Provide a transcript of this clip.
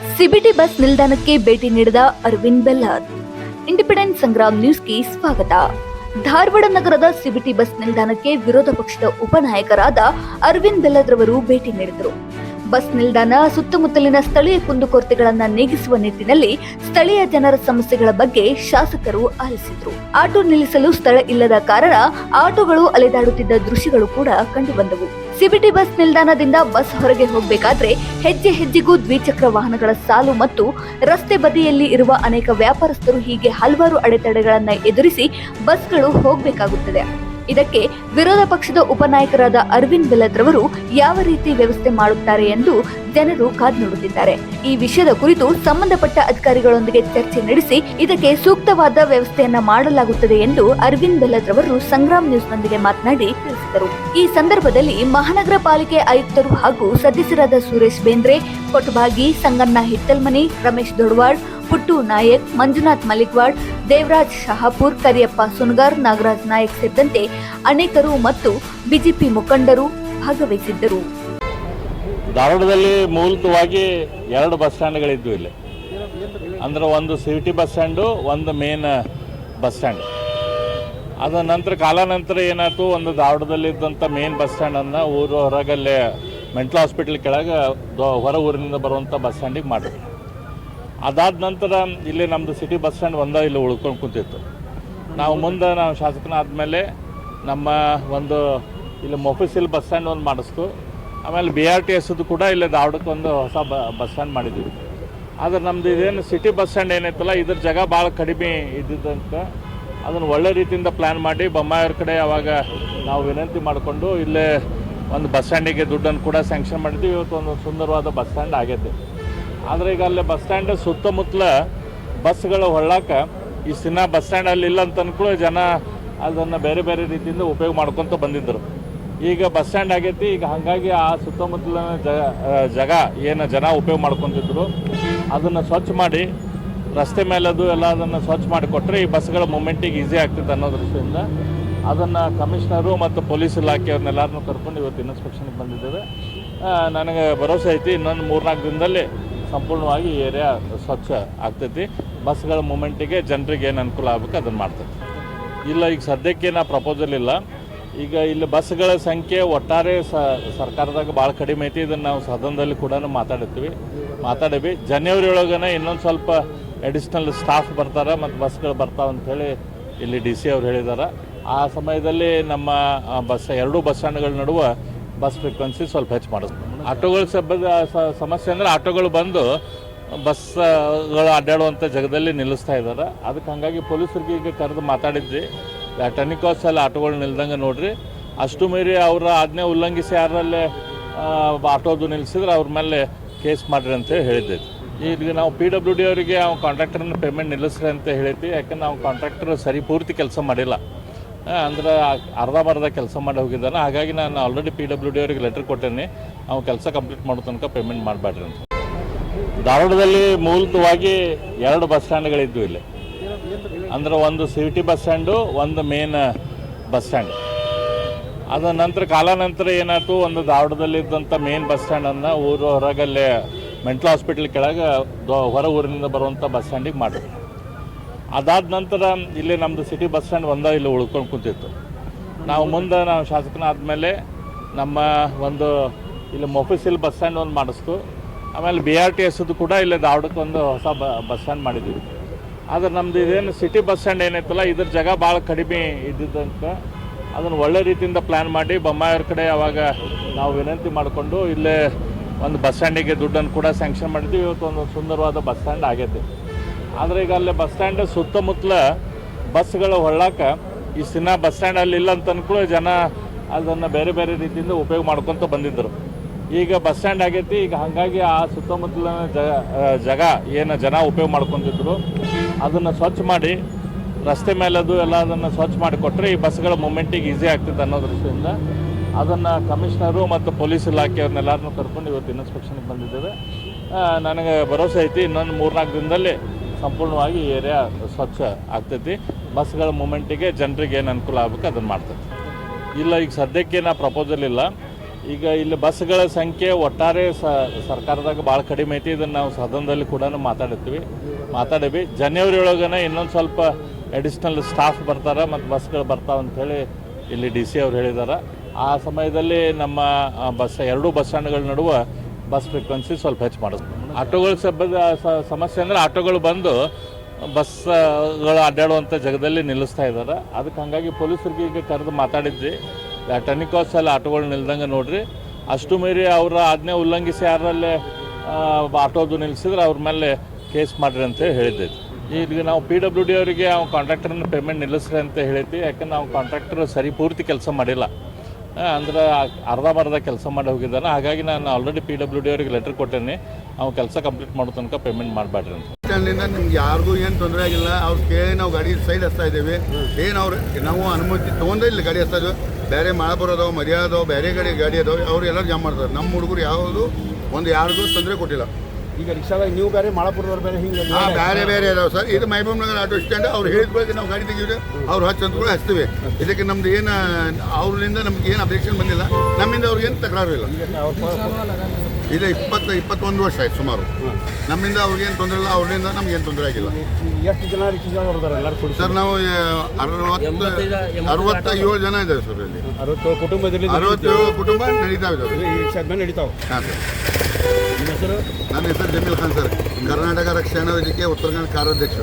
CBT bus ನಿಲ್ದಾಣಕ್ಕೆ ಭೇಟಿ ನೀಡಿದ ಅರವಿಂದ್ ಬೆಲ್ಲದ್. ಇಂಡಿಪೆಂಡೆಂಟ್ ಸಂಗ್ರಾಮ್ ನ್ಯೂಸ್ಗೆ ಸ್ವಾಗತ. ಧಾರವಾಡ ನಗರದ ಸಿಬಿಟಿ ಬಸ್ ನಿಲ್ದಾಣಕ್ಕೆ ವಿರೋಧ ಪಕ್ಷದ ಉಪನಾಯಕರಾದ ಅರವಿಂದ್ ಬೆಲ್ಲದ್ರವರು ಭೇಟಿ ನೀಡಿದರು. ಬಸ್ ನಿಲ್ದಾಣ, ಸುತ್ತಮುತ್ತಲಿನ ಸ್ಥಳೀಯ ಕುಂದುಕೊರತೆಗಳನ್ನು ನೀಗಿಸುವ ನಿಟ್ಟಿನಲ್ಲಿ ಸ್ಥಳೀಯ ಜನರ ಸಮಸ್ಯೆಗಳ ಬಗ್ಗೆ ಶಾಸಕರು ಆಲಿಸಿದ್ರು. ಆಟೋ ನಿಲ್ಲಿಸಲು ಸ್ಥಳ ಇಲ್ಲದ ಕಾರಣ ಆಟೋಗಳು ಅಲೆದಾಡುತ್ತಿದ್ದ ದೃಶ್ಯಗಳು ಕೂಡ ಕಂಡುಬಂದವು. ಸಿಬಿಟಿ ಬಸ್ ನಿಲ್ದಾಣದಿಂದ ಬಸ್ ಹೊರಗೆ ಹೋಗಬೇಕಾದ್ರೆ ಹೆಜ್ಜೆ ಹೆಜ್ಜೆಗೂ ದ್ವಿಚಕ್ರ ವಾಹನಗಳ ಸಾಲು ಮತ್ತು ರಸ್ತೆ ಬದಿಯಲ್ಲಿ ಇರುವ ಅನೇಕ ವ್ಯಾಪಾರಸ್ಥರು ಹೀಗೆ ಹಲವಾರು ಅಡೆತಡೆಗಳನ್ನು ಎದುರಿಸಿ ಬಸ್ಗಳು ಹೋಗಬೇಕಾಗುತ್ತದೆ. ಇದಕ್ಕೆ ವಿರೋಧ ಪಕ್ಷದ ಉಪನಾಯಕರಾದ ಅರವಿಂದ್ ಬೆಲದ್ರವರು ಯಾವ ರೀತಿ ವ್ಯವಸ್ಥೆ ಮಾಡುತ್ತಾರೆ ಎಂದು ಜನರು ಕಾದು ನೋಡುತ್ತಿದ್ದಾರೆ. ಈ ವಿಷಯದ ಕುರಿತು ಸಂಬಂಧಪಟ್ಟ ಅಧಿಕಾರಿಗಳೊಂದಿಗೆ ಚರ್ಚೆ ನಡೆಸಿ ಇದಕ್ಕೆ ಸೂಕ್ತವಾದ ವ್ಯವಸ್ಥೆಯನ್ನ ಮಾಡಲಾಗುತ್ತದೆ ಎಂದು ಅರವಿಂದ್ ಬೆಲದ್ರವರು ಸಂಗ್ರಾಮ್ ನ್ಯೂಸ್ನೊಂದಿಗೆ ಮಾತನಾಡಿ ತಿಳಿಸಿದರು. ಈ ಸಂದರ್ಭದಲ್ಲಿ ಮಹಾನಗರ ಪಾಲಿಕೆ ಆಯುಕ್ತರು ಹಾಗೂ ಸದಸ್ಯರಾದ ಸುರೇಶ್ ಬೇಂದ್ರೆ ಕೊಟಭಾಗಿ ಸಂಗಣ್ಣ ಹಿತ್ತಲ್ಮನಿ, ರಮೇಶ್ ದೊಡ್ವಾಡ್ ಪುಟ್ಟು ನಾಯಕ್, ಮಂಜುನಾಥ್ ಮಲಿಕ್ವಾಡ್, ದೇವರಾಜ್ ಶಹಾಪುರ್, ಕರಿಯಪ್ಪ ಸುನಗರ್, ನಾಗರಾಜ್ ನಾಯಕ್ ಸೇರಿದಂತೆ ಅನೇಕರು ಮತ್ತು ಬಿಜೆಪಿ ಮುಖಂಡರು ಭಾಗವಹಿಸಿದ್ದರು. ಧಾರವಾಡದಲ್ಲಿ ಮೂಲತವಾಗಿ ಎರಡು ಬಸ್ ಸ್ಟ್ಯಾಂಡ್ಗಳಿದ್ದು ಇಲ್ಲಿ. ಅಂದ್ರೆ ಒಂದು ಸಿಟಿ ಬಸ್ ಸ್ಟ್ಯಾಂಡು, ಒಂದು ಮೇನ್ ಬಸ್ ಸ್ಟ್ಯಾಂಡ್. ಅದ ನಂತರ ಕಾಲಾನಂತರ ಏನಾಯ್ತು, ಒಂದು ಧಾರವಾಡದಲ್ಲಿದ್ದಂಥ ಮೇನ್ ಬಸ್ ಸ್ಟ್ಯಾಂಡನ್ನು ಊರು ಹೊರಗಲ್ಲೇ ಮೆಂಟಲ್ ಹಾಸ್ಪಿಟ್ಲ್ ಕೆಳಗೆ ಹೊರ ಊರಿನಿಂದ ಬರುವಂಥ ಬಸ್ ಸ್ಟ್ಯಾಂಡಿಗೆ ಮಾಡಿದ್ವಿ ಅದಾದ ನಂತರ ಇಲ್ಲಿ ನಮ್ಮದು ಸಿಟಿ ಬಸ್ ಸ್ಟ್ಯಾಂಡ್ ಒಂದ ಇಲ್ಲಿ ಉಳ್ಕೊಂಡು ಕುಂತಿತ್ತು. ನಾವು ಮುಂದೆ ನಾವು ಶಾಸಕನಾದಮೇಲೆ ನಮ್ಮ ಒಂದು ಇಲ್ಲಿ ಮೊಫಿಸಿಲ್ ಬಸ್ ಸ್ಟ್ಯಾಂಡ್ ಒಂದು ಮಾಡಿಸ್ತು. ಆಮೇಲೆ ಬಿ ಆರ್ ಟಿ ಎಸ್ದು ಕೂಡ ಇಲ್ಲಿ ಧಾರವಾಡಕ್ಕೆ ಒಂದು ಹೊಸ ಬ ಬಸ್ ಸ್ಟ್ಯಾಂಡ್ ಮಾಡಿದ್ವಿ ಆದರೆ ನಮ್ದು ಇದೇನು ಸಿಟಿ ಬಸ್ ಸ್ಟ್ಯಾಂಡ್ ಏನೈತಲ್ಲ ಇದ್ರ ಜಾಗ ಭಾಳ ಕಡಿಮೆ ಇದ್ದಿದ್ದಂತ ಅದನ್ನು ಒಳ್ಳೆ ರೀತಿಯಿಂದ ಪ್ಲ್ಯಾನ್ ಮಾಡಿ ಬೊಮ್ಮಾಯವ್ರ ಕಡೆ ಅವಾಗ ನಾವು ವಿನಂತಿ ಮಾಡಿಕೊಂಡು ಇಲ್ಲೇ ಒಂದು ಬಸ್ ಸ್ಟ್ಯಾಂಡಿಗೆ ದುಡ್ಡನ್ನು ಕೂಡ ಸ್ಯಾಂಕ್ಷನ್ ಮಾಡಿದ್ವಿ. ಇವತ್ತು ಒಂದು ಸುಂದರವಾದ ಬಸ್ ಸ್ಟ್ಯಾಂಡ್ ಆಗೈತೆ ಆದರೆ ಈಗ ಅಲ್ಲಿ ಬಸ್ ಸ್ಟ್ಯಾಂಡ್ ಸುತ್ತಮುತ್ತಲ ಬಸ್ಗಳು ಹೊಳ್ಳಾಕ ಈ ಸಿನಿಮಾ ಬಸ್ ಸ್ಟ್ಯಾಂಡ್ ಅಲ್ಲಿ ಇಲ್ಲ ಅಂತ ಅನ್ಕೊಳ್ಳೋ ಜನ ಅದನ್ನು ಬೇರೆ ಬೇರೆ ರೀತಿಯಿಂದ ಉಪಯೋಗ ಮಾಡ್ಕೊತ ಬಂದಿದ್ದರು ಈಗ ಬಸ್ ಸ್ಟ್ಯಾಂಡ್ ಆಗೈತಿ, ಈಗ ಹಾಗಾಗಿ ಆ ಸುತ್ತಮುತ್ತಲಿನ ಜಗ ಏನು ಜನ ಉಪಯೋಗ ಮಾಡ್ಕೊತಿದ್ರು, ಅದನ್ನು ಸ್ವಚ್ಛ ಮಾಡಿ, ರಸ್ತೆ ಮೇಲೆ ಅದು ಎಲ್ಲ ಅದನ್ನು ಸ್ವಚ್ಛ ಮಾಡಿ ಕೊಟ್ಟರೆ ಈ ಬಸ್ಗಳ ಮೂಮೆಂಟಿಗೆ ಈಸಿ ಆಗ್ತೈತೆ ಅನ್ನೋ ದೃಷ್ಟಿಯಿಂದ ಅದನ್ನು ಕಮಿಷನರು ಮತ್ತು ಪೊಲೀಸ್ ಇಲಾಖೆಯವ್ರನ್ನೆಲ್ಲರನ್ನೂ ಕರ್ಕೊಂಡು ಇವತ್ತು ಇನ್ಸ್ಪೆಕ್ಷನ್ಗೆ ಬಂದಿದ್ದೇವೆ. ನನಗೆ ಭರವಸೆ ಐತಿ, ಇನ್ನೊಂದು ಮೂರ್ನಾಲ್ಕು ದಿನದಲ್ಲಿ ಸಂಪೂರ್ಣವಾಗಿ ಏರಿಯಾ ಸ್ವಚ್ಛ ಆಗ್ತೈತಿ. ಬಸ್ಗಳ ಮೂಮೆಂಟಿಗೆ ಜನರಿಗೆ ಏನು ಅನುಕೂಲ ಆಗಬೇಕು ಅದನ್ನು ಮಾಡ್ತೈತಿ. ಇಲ್ಲ, ಈಗ ಸದ್ಯಕ್ಕೆ ನಾ ಪ್ರಪೋಸಲ್ ಇಲ್ಲ. ಈಗ ಇಲ್ಲಿ ಬಸ್ಗಳ ಸಂಖ್ಯೆ ಒಟ್ಟಾರೆ ಸರ್ಕಾರದಾಗ ಭಾಳ ಕಡಿಮೆ ಐತಿ. ಇದನ್ನು ನಾವು ಸದನದಲ್ಲಿ ಕೂಡ ಮಾತಾಡಿರ್ತೀವಿ. ಮಾತಾಡೀವಿ ಜನವರಿ ಒಳಗನೆ ಇನ್ನೊಂದು ಸ್ವಲ್ಪ ಅಡಿಷ್ನಲ್ ಸ್ಟಾಫ್ ಬರ್ತಾರೆ ಮತ್ತು ಬಸ್ಗಳು ಬರ್ತಾವೆ ಅಂಥೇಳಿ ಇಲ್ಲಿ ಡಿ ಸಿ ಅವ್ರು ಹೇಳಿದ್ದಾರೆ ಆ ಸಮಯದಲ್ಲಿ ನಮ್ಮ ಬಸ್, ಎರಡೂ ಬಸ್ ಸ್ಟ್ಯಾಂಡ್ಗಳ ನಡುವೆ ಬಸ್ ಫ್ರೀಕ್ವೆನ್ಸಿ ಸ್ವಲ್ಪ ಹೆಚ್ಚು ಮಾಡಿಸ್ತೀವಿ ಆಟೋಗಳ ಸಮಸ್ಯೆ ಅಂದರೆ ಆಟೋಗಳು ಬಂದು ಬಸ್ಗಳು ಅಡ್ಡಾಡುವಂಥ ಜಾಗದಲ್ಲಿ ನಿಲ್ಲಿಸ್ತಾ ಇದ್ದಾರೆ ಅದಕ್ಕೆ ಹಾಗಾಗಿ ಪೊಲೀಸರಿಗೆ ಈಗ ಕರೆದು ಮಾತಾಡಿದ್ವಿ. ಟೆನಿಕಾಸಲ್ಲಿ ಆಟೋಗಳು ನಿಲ್ದಂಗೆ ನೋಡ್ರಿ. ಅಷ್ಟು ಮೀರಿ ಅವರ ಆಜ್ಞೆ ಉಲ್ಲಂಘಿಸಿ ಯಾರಲ್ಲೇ ಆಟೋದು ನಿಲ್ಲಿಸಿದ್ರೆ ಅವ್ರ ಮೇಲೆ ಕೇಸ್ ಮಾಡ್ರಿ ಅಂತ ಹೇಳಿದ್ದೆ. ಈಗ ನಾವು ಪಿ ಡಬ್ಲ್ಯೂ ಡಿ ಅವರಿಗೆ ಅವ್ನು ಕಾಂಟ್ರಾಕ್ಟರ್ನ ಪೇಮೆಂಟ್ ನಿಲ್ಲಿಸ್ರಿ ಅಂತ ಹೇಳಿದ್ವಿ. ಯಾಕಂದ್ರೆ ನಾವು ಕಾಂಟ್ರಾಕ್ಟರ್ ಸರಿ ಪೂರ್ತಿ ಕೆಲಸ ಮಾಡಿಲ್ಲ. ಆ, ಅರ್ಧ ಬರ್ಧ ಕೆಲಸ ಮಾಡಿ ಹೋಗಿದ್ದಾನೆ. ಹಾಗಾಗಿ ನಾನು ಆಲ್ರೆಡಿ ಪಿ ಡಬ್ಲ್ಯೂ ಡಿ ಅವರಿಗೆ ಲೆಟರ್ ಕೊಟ್ಟೇನೆ. ಅವ್ನು ಕೆಲಸ ಕಂಪ್ಲೀಟ್ ಮಾಡೋ ತನಕ ಪೇಮೆಂಟ್ ಮಾಡಬೇಡ್ರಿ ಅಂತ. ಧಾರವಾಡದಲ್ಲಿ ಮೂಲತವಾಗಿ ಎರಡು ಬಸ್ ಸ್ಟ್ಯಾಂಡ್ಗಳಿದ್ವು ಇಲ್ಲಿ. ಅಂದ್ರೆ ಒಂದು ಸಿ ಟಿ ಬಸ್ ಸ್ಟ್ಯಾಂಡು ಒಂದು ಮೇನ್ ಬಸ್ ಸ್ಟ್ಯಾಂಡ್ ಅದ ನಂತರ ಕಾಲಾನಂತರ ಏನಾಯ್ತು ಒಂದು ಧಾರವಾಡದಲ್ಲಿದ್ದಂಥ ಮೇನ್ ಬಸ್ ಸ್ಟ್ಯಾಂಡನ್ನು ಊರು ಹೊರಗಲ್ಲೇ ಮೆಂಟಲ್ ಹಾಸ್ಪಿಟ್ಲ್ ಕೆಳಗೆ ಹೊರ ಊರಿನಿಂದ ಬರುವಂಥ ಬಸ್ ಸ್ಟ್ಯಾಂಡಿಗೆ ಮಾಡಿದ್ವಿ ಅದಾದ ನಂತರ ಇಲ್ಲಿ ನಮ್ಮದು ಸಿಟಿ ಬಸ್ ಸ್ಟ್ಯಾಂಡ್ ಒಂದ ಇಲ್ಲಿ ಉಳ್ಕೊಂಡು ಕುಂತಿತ್ತು. ನಾವು ಮುಂದೆ ನಾವು ಶಾಸಕನಾದಮೇಲೆ ನಮ್ಮ ಒಂದು ಇಲ್ಲಿ ಮೊಫಿಸಿಲ್ ಬಸ್ ಸ್ಟ್ಯಾಂಡ್ ಒಂದು ಮಾಡಿಸ್ತು. ಆಮೇಲೆ ಬಿ ಆರ್ ಟಿ ಎಸ್ದು ಕೂಡ ಇಲ್ಲಿ ಧಾರವಾಡಕ್ಕೆ ಒಂದು ಹೊಸ ಬ ಬಸ್ ಸ್ಟ್ಯಾಂಡ್ ಮಾಡಿದ್ವಿ ಆದ್ರೆ ನಮ್ದು ಇದೇನು ಸಿಟಿ ಬಸ್ ಸ್ಟ್ಯಾಂಡ್ ಏನೈತಲ್ಲ ಇದ್ರ ಜಾಗ ಭಾಳ ಕಡಿಮೆ ಇದ್ದಿದ್ದಂತ ಅದನ್ನು ಒಳ್ಳೆ ರೀತಿಯಿಂದ ಪ್ಲ್ಯಾನ್ ಮಾಡಿ ಬೊಮ್ಮಾಯವ್ರ ಕಡೆ ಅವಾಗ ನಾವು ವಿನಂತಿ ಮಾಡಿಕೊಂಡು ಇಲ್ಲೇ ಒಂದು ಬಸ್ ಸ್ಟ್ಯಾಂಡಿಗೆ ದುಡ್ಡನ್ನು ಕೂಡ ಸ್ಯಾಂಕ್ಷನ್ ಮಾಡಿದ್ವಿ. ಇವತ್ತು ಒಂದು ಸುಂದರವಾದ ಬಸ್ ಸ್ಟ್ಯಾಂಡ್ ಆಗೈತೆ. ಆದರೆ ಈಗ ಅಲ್ಲಿ ಬಸ್ ಸ್ಟ್ಯಾಂಡ್ ಸುತ್ತಮುತ್ತಲ ಬಸ್ಗಳು ಹೊಳ್ಳಾಕ ಈ ಸಿನಿಮಾ ಬಸ್ ಸ್ಟ್ಯಾಂಡ್ ಅಲ್ಲಿ ಇಲ್ಲ ಅಂತ ಅನ್ಕೊಳ್ಳೋ ಜನ ಅದನ್ನು ಬೇರೆ ಬೇರೆ ರೀತಿಯಿಂದ ಉಪಯೋಗ ಮಾಡ್ಕೊತ ಬಂದಿದ್ದರು. ಈಗ ಬಸ್ ಸ್ಟ್ಯಾಂಡ್ ಆಗೈತಿ, ಈಗ ಹಾಗಾಗಿ ಆ ಸುತ್ತಮುತ್ತಲಿನ ಜಗ ಏನು ಜನ ಉಪಯೋಗ ಮಾಡ್ಕೊತಿದ್ರು, ಅದನ್ನು ಸ್ವಚ್ಛ ಮಾಡಿ, ರಸ್ತೆ ಮೇಲೆ ಅದು ಎಲ್ಲ ಅದನ್ನು ಸ್ವಚ್ಛ ಮಾಡಿ ಕೊಟ್ಟರೆ ಈ ಬಸ್ಗಳ ಮೂಮೆಂಟಿಗೆ ಈಸಿ ಆಗ್ತೈತೆ ಅನ್ನೋ ದೃಷ್ಟಿಯಿಂದ ಅದನ್ನು ಕಮಿಷನರು ಮತ್ತು ಪೊಲೀಸ್ ಇಲಾಖೆಯವ್ರನ್ನೆಲ್ಲರನ್ನೂ ಕರ್ಕೊಂಡು ಇವತ್ತು ಇನ್ಸ್ಪೆಕ್ಷನ್ಗೆ ಬಂದಿದ್ದೇವೆ. ನನಗೆ ಭರವಸೆ ಐತಿ, ಇನ್ನೊಂದು ಮೂರ್ನಾಲ್ಕು ದಿನದಲ್ಲಿ ಸಂಪೂರ್ಣವಾಗಿ ಏರಿಯಾ ಸ್ವಚ್ಛ ಆಗ್ತೈತಿ. ಬಸ್ಗಳ ಮೂಮೆಂಟಿಗೆ ಜನರಿಗೆ ಏನು ಅನುಕೂಲ ಆಗಬೇಕು ಅದನ್ನು ಮಾಡ್ತೈತಿ. ಇಲ್ಲ, ಈಗ ಸದ್ಯಕ್ಕೆ ನಾ ಪ್ರಪೋಸಲ್ ಇಲ್ಲ. ಈಗ ಇಲ್ಲಿ ಬಸ್ಗಳ ಸಂಖ್ಯೆ ಒಟ್ಟಾರೆ ಸರ್ಕಾರದಾಗ ಭಾಳ ಕಡಿಮೆ ಐತಿ. ಇದನ್ನು ನಾವು ಸದನದಲ್ಲಿ ಕೂಡ ಮಾತಾಡಿರ್ತೀವಿ. ಮಾತಾಡೀವಿ ಜನವರಿ ಒಳಗನ ಇನ್ನೊಂದು ಸ್ವಲ್ಪ ಅಡಿಷ್ನಲ್ ಸ್ಟಾಫ್ ಬರ್ತಾರೆ ಮತ್ತು ಬಸ್ಗಳು ಬರ್ತಾವೆ ಅಂಥೇಳಿ ಇಲ್ಲಿ ಡಿ ಸಿ ಅವ್ರು ಹೇಳಿದ್ದಾರೆ ಆ ಸಮಯದಲ್ಲಿ ನಮ್ಮ ಬಸ್, ಎರಡೂ ಬಸ್ ಸ್ಟ್ಯಾಂಡ್ಗಳ ನಡುವೆ ಬಸ್ ಫ್ರೀಕ್ವೆನ್ಸಿ ಸ್ವಲ್ಪ ಹೆಚ್ಚು ಮಾಡೋದು ಆಟೋಗಳ ಸಬ್ಬದ ಸಮಸ್ಯೆ ಅಂದರೆ ಆಟೋಗಳು ಬಂದು ಬಸ್ಗಳು ಅಡ್ಡಾಡುವಂಥ ಜಾಗದಲ್ಲಿ ನಿಲ್ಲಿಸ್ತಾ ಇದ್ದಾರೆ ಅದಕ್ಕೆ ಹಾಗಾಗಿ ಪೊಲೀಸರಿಗೆ ಈಗ ಕರೆದು ಮಾತಾಡಿದ್ವಿ. ಟೆನಿಕಾಸಲ್ಲಿ ಆಟೋಗಳು ನಿಲ್ದಂಗೆ ನೋಡ್ರಿ. ಅಷ್ಟು ಮೀರಿ ಅವರ ಆಜ್ಞೆ ಉಲ್ಲಂಘಿಸಿ ಯಾರಲ್ಲೇ ಆಟೋದು ನಿಲ್ಲಿಸಿದ್ರೆ ಅವ್ರ ಮೇಲೆ ಕೇಸ್ ಮಾಡ್ರಿ ಅಂತ ಹೇಳಿದ್ದೆ ಈಗ ನಾವು ಪಿ ಡಬ್ಲ್ಯೂ ಡಿ ಅವರಿಗೆ ಅವ್ನು ಕಾಂಟ್ರಾಕ್ಟರ್ನ ಪೇಮೆಂಟ್ ನಿಲ್ಲಿಸ್ರಿ ಅಂತ ಹೇಳಿದ್ವಿ. ಯಾಕಂದ್ರೆ ನಾವು ಕಾಂಟ್ರಾಕ್ಟರ್ ಸರಿ ಪೂರ್ತಿ ಕೆಲಸ ಮಾಡಿಲ್ಲ. ಅಂದ್ರೆ ಅರ್ಧಂಬರ್ಧ ಕೆಲಸ ಮಾಡಿ ಹೋಗಿದ್ದಾನೆ. ಹಾಗಾಗಿ ನಾನು ಆಲ್ರೆಡಿ ಪಿ ಡಬ್ಲ್ಯೂ ಡಿ ಅವರಿಗೆ ಲೆಟರ್ ಕೊಟ್ಟೇನೆ. ಅವ್ನು ಕೆಲಸ ಕಂಪ್ಲೀಟ್ ಮಾಡೋ ತನಕ ಪೇಮೆಂಟ್ ಮಾಡಬೇಡ್ರಿ ಅಂತ. ಅಲ್ಲಿಂದ ನಿಮ್ಗೆ ಯಾರಿಗೂ ಏನು ತೊಂದರೆ ಆಗಿಲ್ಲ. ಅವ್ರು ಕೇಳಿ ನಾವು ಗಾಡಿ ಸೈಡ್ ಹಚ್ತಾ ಇದ್ದೇವೆ. ಏನು ಅವ್ರು ನಾವು ಅನುಮತಿ ತೊಗೊಂಡೇ ಇಲ್ಲ ಗಾಡಿ ಹಚ್ತಾ ಬೇರೆ ಮಳಾಪುರ ಅದಾವೆ ಮರ್ಯಾದ ಬೇರೆ ಗಾಡಿ ಗಾಡಿ ಅದಾವೆ, ಅವ್ರು ಎಲ್ಲರೂ ಜಾಮ್ ಮಾಡ್ತಾರೆ. ನಮ್ಮ ಹುಡುಗರು ಯಾವುದು, ಒಂದು ಯಾರಿಗೂ ತೊಂದರೆ ಕೊಟ್ಟಿಲ್ಲ. ಈಗ ರಿಕ್ಷಾದಾಗ ನೀವು ಬೇರೆ ಮಾಳಪುರದವ್ರು ಬೇರೆ ಹಿಂಗೆ ಹಾಂ ಬೇರೆ. ಬೇರೆ ಇದಾವೆ ಸರ್. ಇದು ಮೈಬೂಮ್ ನಗರ ಆಟೋ ಸ್ಟ್ಯಾಂಡ್. ಅವ್ರು ಹೇಳಿದ ಬಗ್ಗೆ ನಾವು ಗಾಡಿ ತೆಗಿದ್ರೆ ಅವ್ರು ಹತ್ತು ಅಂತ ಕೂಡ ಹಚ್ತೀವಿ. ಇದಕ್ಕೆ ನಮ್ದು ಏನು ಅವ್ರಿಂದ ನಮ್ಗೆ ಏನು ಅಬ್ಜೆಕ್ಷನ್ ಬಂದಿಲ್ಲ. ನಮ್ಮಿಂದ ಅವ್ರಿಗೆ ಏನು ತಕರಾರು ಇಲ್ಲ. ಇದು ಇಪ್ಪತ್ತು ಇಪ್ಪತ್ತೊಂದು ವರ್ಷ ಆಯ್ತು ಸುಮಾರು. ನಮ್ಮಿಂದ ಅವ್ರಿಗೇನು ತೊಂದರೆ ಇಲ್ಲ ಅವ್ರಿಂದ ನಮ್ಗೇನು ತೊಂದರೆ ಆಗಿಲ್ಲ. ಎಷ್ಟು ಜನ ರಿಕ್ಷಾ ಹೊರದಾರ ಎಲ್ಲರೂ ಕೂಡಿ? ಸರ್ ನಾವು ಅರವತ್ತು ಅರವತ್ತ ಏಳು ಜನ ಇದ್ದಾರೆ ಸರ್ ಇಲ್ಲಿ. ಅರವತ್ತು ಕುಟುಂಬದಲ್ಲಿ ಅರವತ್ತೇಳು ಕುಟುಂಬ ನಡೀತಾ ಇದ್ದಾವೆ ಈ ರಿಕ್ಷಾದ ಮೇಲೆ ನಡೀತಾವೆ. ಹಾಂ ಸರ್. ನಿಮ್ಮ ಹೆಸರು? ನನ್ನ ಹೆಸರು ಜಮೀಲ್ ಖಾನ್ ಸರ್. ಕರ್ನಾಟಕ ರಕ್ಷಣಾ ವೇದಿಕೆ ಉತ್ತರ ಕನ್ನಡ ಕಾರ್ಯಾಧ್ಯಕ್ಷ